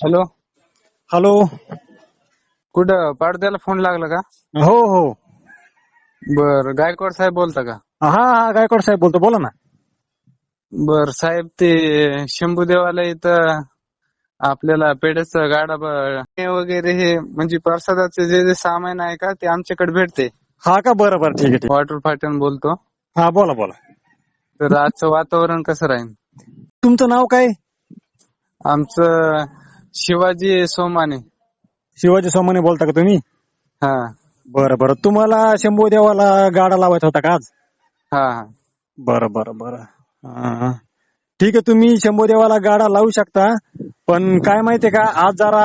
Hello. Hello. कुठं पाडद्याला phone लागला का? हो हो. बर गायकवाड साहेब बोलता का? हा हा गायकवाड साहेब बोलतो. बोला ना. बर साहेब ते शंभू देवाला इथं आपल्याला पेड्याच गाडा ब- हे वगैरे हे म्हणजे प्रसादाचे जे जे सामान आहे का ते आमच्याकडे भेटते. हा का? बरं बरं. ठीक आहे ठीक वॉटर फाटन बोलतो. आहे. हा बोला बोला. तर आजचं वातावरण कसं राहील तुमचं नाव काय? आमचं शिवाजी सोमाने. शिवाजी सोमाने बोलता का तुम्ही? हा. बरं बरं. तुम्हाला शंभू देवाला गाडा लावायचा होता का आज? हा. हा बरं बरं बरं. हा. ठीक आहे तुम्ही शंभू देवाला गाडा लावू शकता. पण काय माहितीये का आज जरा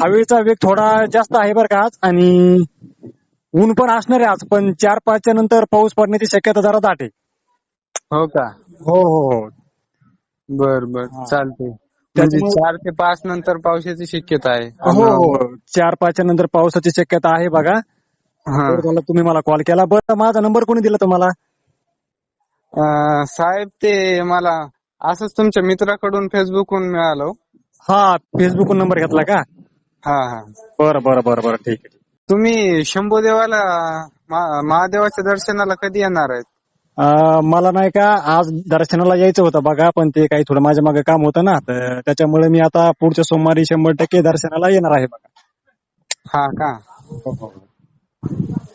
हवेचा वेग थोडा जास्त आहे बरं का आज आणि ऊन पण असणार आहे आज पण चार पाचच्या नंतर पाऊस पडण्याची शक्यता जरा दाट आहे. हो का? हो हो हो. बर बर. हा. चालते म्हणजे चार ते पाच नंतर पावसाची शक्यता आहे. हो हो चार पाचच्या नंतर पावसाची शक्यता आहे बघा. हा. तुम्ही मला कॉल केला. बरं माझा नंबर कोणी दिला तुम्हाला? अं, साहेब ते मला असंच तुमच्या मित्राकडून फेसबुकवरून मिळालं हो. हा फेसबुक नंबर घेतला का? हा हा. बरं बरं बरं बरं. ठीक आहे. तुम्ही शंभूदेवाला मा- महादेवाच्या दर्शनाला कधी येणार आहेत? मला नाही का आज दर्शनाला यायचं होतं बघा पण ते काही थोडं माझ्या मागे काम होतं ना तर त्याच्यामुळे मी आता पुढच्या सोमवारी शंभर टक्के दर्शनाला येणार आहे बघा. हा का?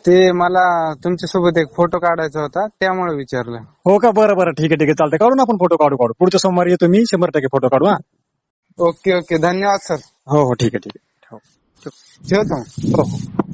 ते मला तुमच्यासोबत एक फोटो काढायचा होता त्यामुळे विचारलं. हो का? बरं बरं. ठीक आहे ठीक आहे. चालतंय. काढू ना आपण फोटो काढू काढू. पुढच्या सोमवारी येतो मी शंभर टक्के फोटो काढू हा. Okay okay. धन्यवाद सर. हो हो. ठीक आहे ठीक आहे. हो. ठेवतो. हो हो.